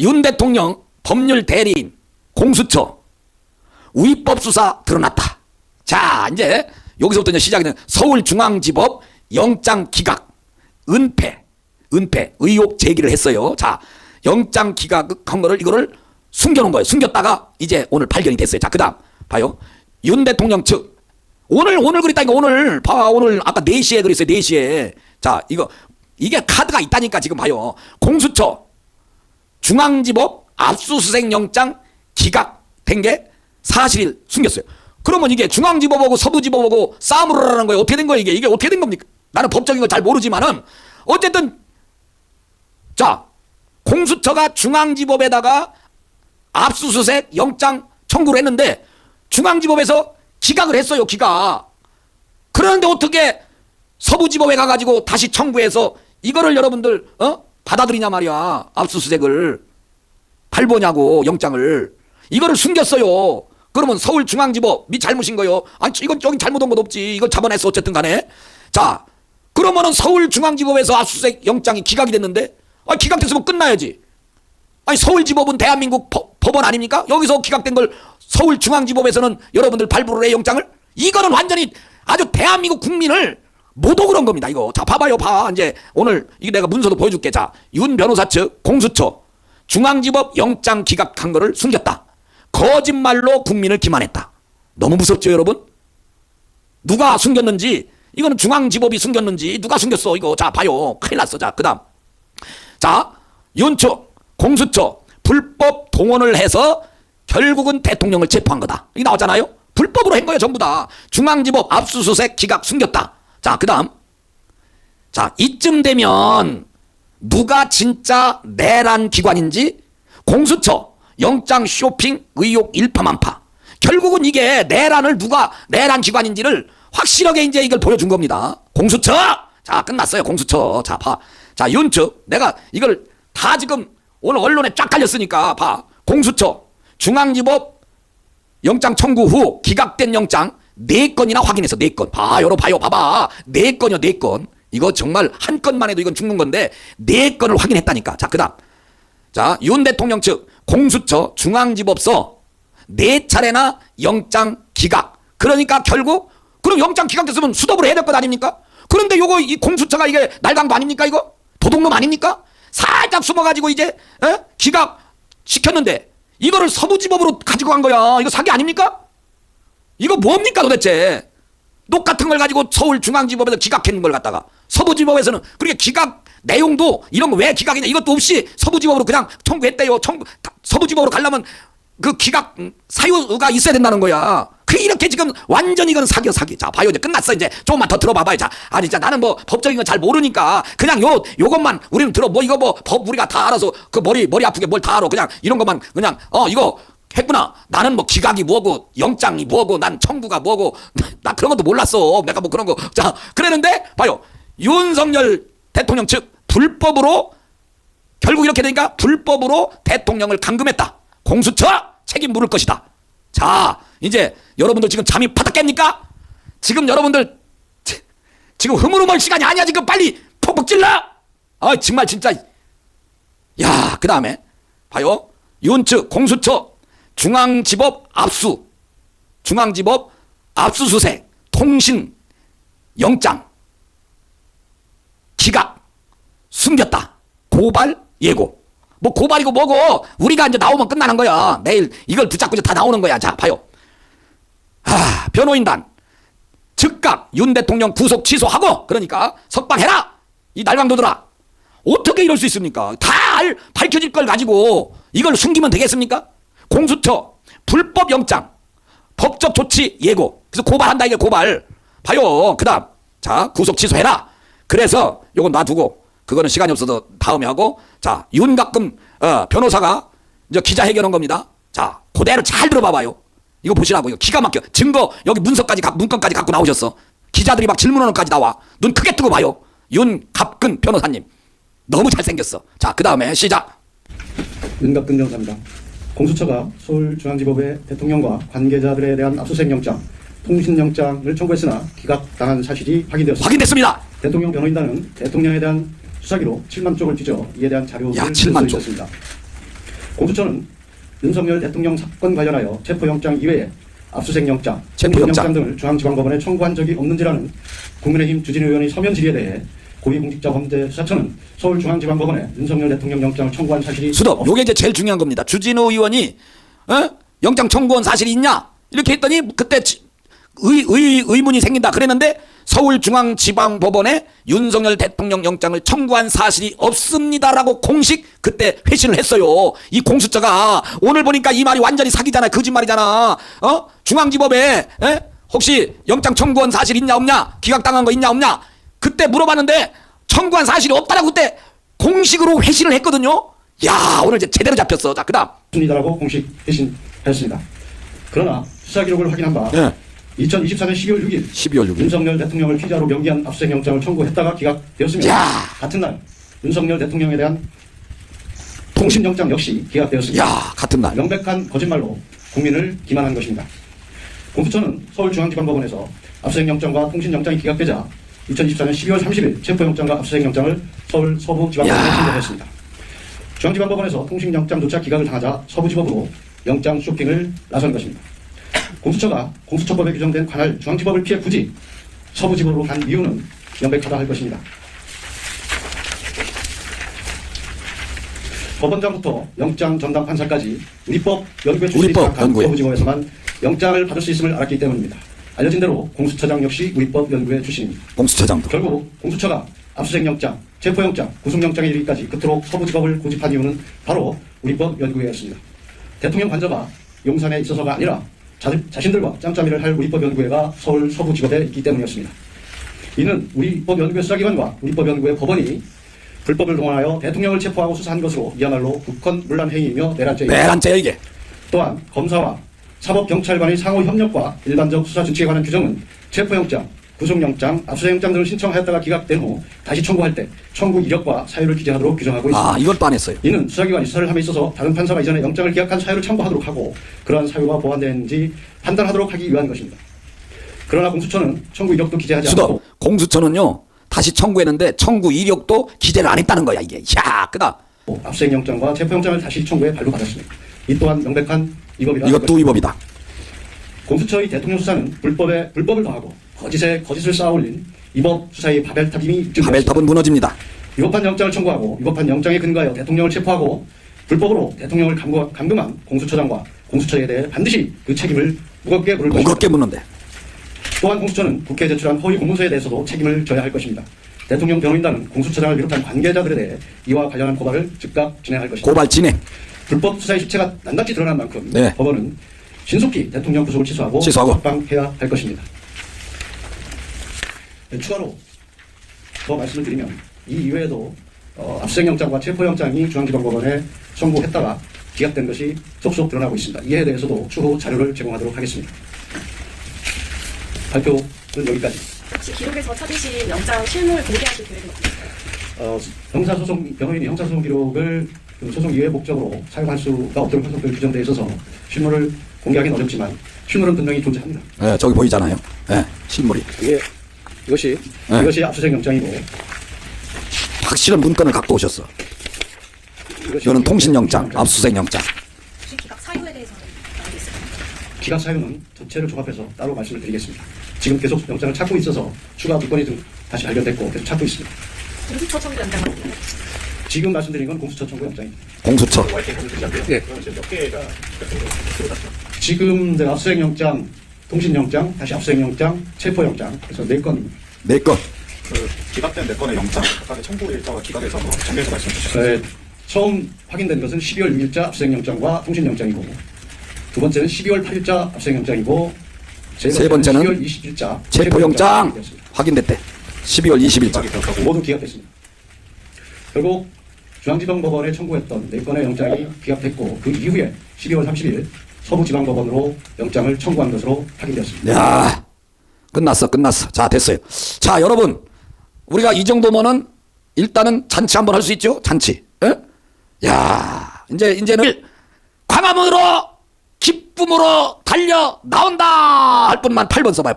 윤 대통령 법률 대리인 공수처 위법 수사 드러났다. 자, 이제 여기서부터 이제 시작이 되는 서울중앙지법 영장 기각 은폐 은폐 의혹 제기를 했어요. 자, 영장 기각한 거를 이거를 숨겨놓은 거예요. 숨겼다가 이제 오늘 발견이 됐어요. 자, 그다음 봐요. 윤 대통령 측 오늘 오늘 그랬다니까 오늘 봐 오늘 아까 4시에 그랬어요. 4시에 자 이거 이게 카드가 있다니까 지금 봐요. 공수처 중앙지법 압수수색 영장 기각된 게 사실을 숨겼어요. 그러면 이게 중앙지법하고 서부지법하고 싸움을 하라는 거예요. 어떻게 된 거예요 이게? 이게 어떻게 된 겁니까? 나는 법적인 걸 잘 모르지만은 어쨌든 자 공수처가 중앙지법에다가 압수수색 영장 청구를 했는데 중앙지법에서 기각을 했어요. 기각. 그러는데 어떻게 서부지법에 가가지고 다시 청구해서 이거를 여러분들 어 받아들이냐 말이야 압수수색을 발보냐고 영장을 이거를 숨겼어요. 그러면 서울중앙지법 미 잘못인 거요. 아니 이건 여기 잘못한 것 없지. 이걸 잡아냈어 어쨌든 간에. 자 그러면은 서울중앙지법에서 압수수색 영장이 기각이 됐는데 아 기각됐으면 끝나야지. 아니 서울지법은 대한민국 법, 법원 아닙니까? 여기서 기각된 걸 서울중앙지법에서는 여러분들 발부를 해 영장을 이거는 완전히 아주 대한민국 국민을 못 억울한 겁니다. 이거. 자 봐봐요, 봐. 이제 오늘 이게 내가 문서도 보여줄게. 자 윤 변호사 측 공수처. 중앙지법 영장 기각한 거를 숨겼다. 거짓말로 국민을 기만했다. 너무 무섭죠, 여러분? 누가 숨겼는지 이거는 중앙지법이 숨겼는지 누가 숨겼어 이거? 자 봐요. 큰일 났어. 자 그다음. 자 윤처 공수처 불법 동원을 해서 결국은 대통령을 체포한 거다. 이게 나왔잖아요? 불법으로 한 거예요 전부 다. 중앙지법 압수수색 기각 숨겼다 자 그 다음 자 이쯤 되면 누가 진짜 내란 기관인지 공수처 영장 쇼핑 의혹 일파만파 결국은 이게 내란을 누가 내란 기관인지를 확실하게 이제 이걸 보여준 겁니다. 공수처! 자, 끝났어요. 공수처. 자, 봐. 자, 윤측. 내가 이걸 다 지금 오늘 언론에 쫙 깔렸으니까 봐. 공수처. 중앙지법 영장 청구 후 기각된 영장 네 건이나 확인해서 네 건. 봐, 여러 봐요. 봐봐. 네 건이요, 네 건. 이거 정말 한 건만 해도 이건 죽는 건데 네 건을 확인했다니까. 자, 그다음. 자, 윤 대통령 측 공수처 중앙지법서 네 차례나 영장 기각. 그러니까 결국 그럼 영장 기각됐으면 수dob을 해야 될 것 아닙니까? 그런데 요거 이 공수처가 이게 날강도 아닙니까 이거? 도둑놈 아닙니까? 살짝 숨어가지고 이제 에? 기각 시켰는데 이거를 서부지법으로 가지고 간 거야. 이거 사기 아닙니까? 이거 뭡니까 도대체? 녹 같은 걸 가지고 서울중앙지법에서 기각했는 걸 갖다가 서부지법에서는 그렇게 기각 내용도 이런 거 왜 기각이냐 이것도 없이 서부지법으로 그냥 청구했대요. 청구 다- 서부지법으로 가려면 그 기각 음, 사유가 있어야 된다는 거야. 그 이렇게 지금 완전히 이건 사기야 사기. 자 봐요 이제 끝났어 이제 조금만 더 들어봐봐요. 자 아니 진짜 나는 뭐 법적인 건 잘 모르니까 그냥 요 요것만 우리는 들어 뭐 이거 뭐 법 우리가 다 알아서 그 머리 머리 아프게 뭘 다 알아 그냥 이런 것만 그냥 어 이거 했구나. 나는 뭐 기각이 뭐고 영장이 뭐고 난 청구가 뭐고 나 그런 것도 몰랐어. 내가 뭐 그런 거. 자 그랬는데 봐요 윤석열 대통령 측 불법으로 결국 이렇게 되니까 불법으로 대통령을 감금했다. 공수처 책임 물을 것이다. 자, 이제 여러분들 지금 잠이 파닥 깹니까? 지금 여러분들 치- 지금 흐물흐물 시간이 아니야. 지금 빨리 퍽퍽 찔러. 아, 정말 진짜. 야, 그 다음에 봐요. 윤측 공수처 중앙지법 압수, 중앙지법 압수수색, 통신 영장 기각 숨겼다. 고발 예고. 뭐 고발이고 뭐고 우리가 이제 나오면 끝나는 거야. 내일 이걸 붙잡고 이제 다 나오는 거야. 자, 봐요. 아, 변호인단 즉각 윤 대통령 구속 취소하고 그러니까 석방해라. 이 날강도들아. 어떻게 이럴 수 있습니까? 다 알, 밝혀질 걸 가지고 이걸 숨기면 되겠습니까? 공수처 불법 영장 법적 조치 예고. 그래서 고발한다 이게 고발. 봐요. 그다음 자 구속 취소해라. 그래서 요건 놔두고 그거는 시간이 없어서 다음에 하고 자 윤갑금 어, 변호사가 이제 기자 회견한 겁니다. 자 그대로 잘 들어봐봐요. 이거 보시라고 이거 기가 막혀 증거 여기 문서까지 가- 문건까지 갖고 나오셨어. 기자들이 막 질문하는까지 나와. 눈 크게 뜨고 봐요. 윤갑근 변호사님 너무 잘생겼어. 자 그 다음에 시작. 윤갑근 변호사입니다. 공수처가 서울중앙지법에 대통령과 관계자들에 대한 압수수색 영장, 통신 영장을 청구했으나 기각당한 사실이 확인되었습니다. 확인됐습니다. 대통령 변호인단은 대통령에 대한 수사기로 7만 쪽을 뒤져 이에 대한 자료를 야, 쓸수 7만 쪽. 있었습니다. 공수처는 윤석열 대통령 사건 관련하여 체포영장 이외에 압수수색 영장, 체포영장. 영장 등을 중앙지방법원에 청구한 적이 없는지라는 국민의힘 주진우 의원의 서면 질의에 대해 고위공직자 범죄 수사처는 서울중앙지방법원에 윤석열 대통령 영장을 청구한 사실이 수도 없- 요게 이제 제일 중요한 겁니다. 주진우 의원이 어? 영장 청구한 사실이 있냐 이렇게 했더니 그때 지- 의, 의, 의문이 생긴다 그랬는데 서울중앙지방법원에 윤석열 대통령 영장을 청구한 사실이 없습니다라고 공식 그때 회신을 했어요. 이 공수처가 오늘 보니까 이 말이 완전히 사기잖아 거짓말이잖아. 어? 중앙지법에 에? 혹시 영장 청구한 사실 있냐 없냐 기각당한 거 있냐 없냐 그때 물어봤는데 청구한 사실이 없다라고 그때 공식으로 회신을 했거든요. 야 오늘 이제 제대로 잡혔어. 자 그다음 없습니다라고 공식 회신하였습니다. 그러나 수사 기록을 확인한 바 네. 2024년 12월 6일 12월 6일 윤석열 대통령을 피자로 명기한 압수수색 영장을 청구했다가 기각되었으며 야. 같은 날 윤석열 대통령에 대한 통신 영장 역시 기각되었습니다. 야 같은 날 명백한 거짓말로 국민을 기만한 것입니다. 공수처는 서울중앙지방법원에서 압수수색 영장과 통신 영장이 기각되자 2024년 12월 30일 체포영장과 압수수색 영장을 서울 서부지방법원에 야. 신고했습니다. 중앙지방법원에서 통신 영장조차 기각을 당하자 서부지법으로 영장 쇼핑을 나선 것입니다. 공수처가 공수처법에 규정된 관할 중앙지법을 피해 굳이 서부지법으로 간 이유는 명백하다 할 것입니다. 법원장부터 영장 전담 판사까지 우리법 연구에 연구회. 서부지법에서만 영장을 받을 수 있음을 알았기 때문입니다. 알려진 대로 공수처장 역시 우리법 연구회 출신입니다. 공수처장도 결국 공수처가 압수수색 영장, 체포영장, 구속영장에 이르기까지 그토록 서부지법을 고집한 이유는 바로 우리법 연구회였습니다. 대통령 관저가 용산에 있어서가 아니라 자, 자신들과 짬짬이를 할 우리법 연구회가 서울 서부지법에 있기 때문이었습니다. 이는 우리법 연구회 수사기관과 우리법 연구회 법원이 불법을 동원하여 대통령을 체포하고 수사한 것으로 이야말로 국헌 문란 행위이며 내란죄입니다. 내란죄 이게 또한 검사와 사법경찰관의 상호 협력과 일반적 수사 준칙에 관한 규정은 체포영장, 구속영장, 압수수색영장 등을 신청하였다가 기각된 후 다시 청구할 때 청구 이력과 사유를 기재하도록 규정하고 있습니다. 아안 했어요. 이는 수사기관이 수사를 함에 있어서 다른 판사가 이전에 영장을 기각한 사유를 참고하도록 하고 그러한 사유가 보완되는지 판단하도록 하기 위한 것입니다. 그러나 공수처는 청구 이력도 기재하지 수도 않고 공수처는요 다시 청구했는데 청구 이력도 기재를 안 했다는 거야 이게. 야 그다음 압수수색영장과 체포영장을 다시 청구해 발부받았습니다. 이 또한 명백한 위법이라 할 이것도 위법이다. 공수처의 대통령 수사는 불법에 불법을 더하고 거짓에 거짓을 쌓아올린 위법 수사의 바벨탑임이. 바벨탑은 무너집니다. 위법한 영장을 청구하고 위법한 영장에 근거하여 대통령을 체포하고 불법으로 대통령을 감금, 감금한 공수처장과 공수처에 대해 반드시 그 책임을 무겁게 물을 것입니다. 무겁게 묻는데 또한 공수처는 국회에 제출한 허위 공문서에 대해서도 책임을 져야 할 것입니다. 대통령 변호인단은 공수처장을 비롯한 관계자들에 대해 이와 관련한 고발을 즉각 진행할 것입니다. 고발 진행 불법 수사의 실체가 낱낱이 드러난 만큼 네. 법원은 신속히 대통령 구속을 취소하고, 취소하고. 석방해야 할 것입니다. 네, 추가로 더 말씀을 드리면 이 이외에도 어, 압수수색영장과 체포영장이 중앙지방법원에 청구했다가 기각된 것이 속속 드러나고 있습니다. 이에 대해서도 추후 자료를 제공하도록 하겠습니다. 발표는 여기까지. 혹시 기록에서 찾으신 영장 실물 공개하실 계획은 없으세요? 어, 형사소송 변호인이 형사소송 기록을 그 소송 이외 목적으로 사용할 수가 없도록 항목들 규정되어 있어서 실물을 공개하기는 어렵지만 실물은 분명히 존재합니다. 예, 저기 보이잖아요. 예, 실물이 이게 이것이 네. 이것이 압수수색 영장이고 확실한 문건을 갖고 오셨어. 이것이 이거는 통신 영장, 압수수색 영장. 혹시 기각 사유에 대해서는 알고 있을까요? 기각 사유는 전체를 종합해서 따로 말씀을 드리겠습니다. 지금 계속 영장을 찾고 있어서 추가 물건이 좀 다시 발견됐고 계속 찾고 있습니다. 영장 맞나요? 지금 말씀드린 건 공수처 청구 영장입니다. 공수처 예. 지금 이제 압수수색 영장, 통신 영장, 다시 압수수색 영장, 체포 영장 그래서 네 건입니다. 네 건. 그 기각된 네 건의 영장 아까 청구 일자가 기각해서 뭐 정리해서 말씀 주셨어요. 네, 처음 확인된 것은 12월 6일자 압수수색 영장과 통신 영장이고 두 번째는 12월 8일자 압수수색 영장이고 세 번째는 12월 20일자 체포영장 확인됐대. 12월 20일자. 기각이 되었다고 모두 기각됐습니다. 결국 중앙지방법원에 청구했던 네 건의 영장이 기각됐고 그 이후에 12월 30일 서부지방법원으로 영장을 청구한 것으로 확인되었습니다. 야, 끝났어, 끝났어. 자, 됐어요. 자, 여러분, 우리가 이 정도면은 일단은 잔치 한번 할 수 있죠? 잔치. 예? 야, 이제 이제는 광화문으로 기쁨으로 달려 나온다 할 뿐만 8번 써봐요.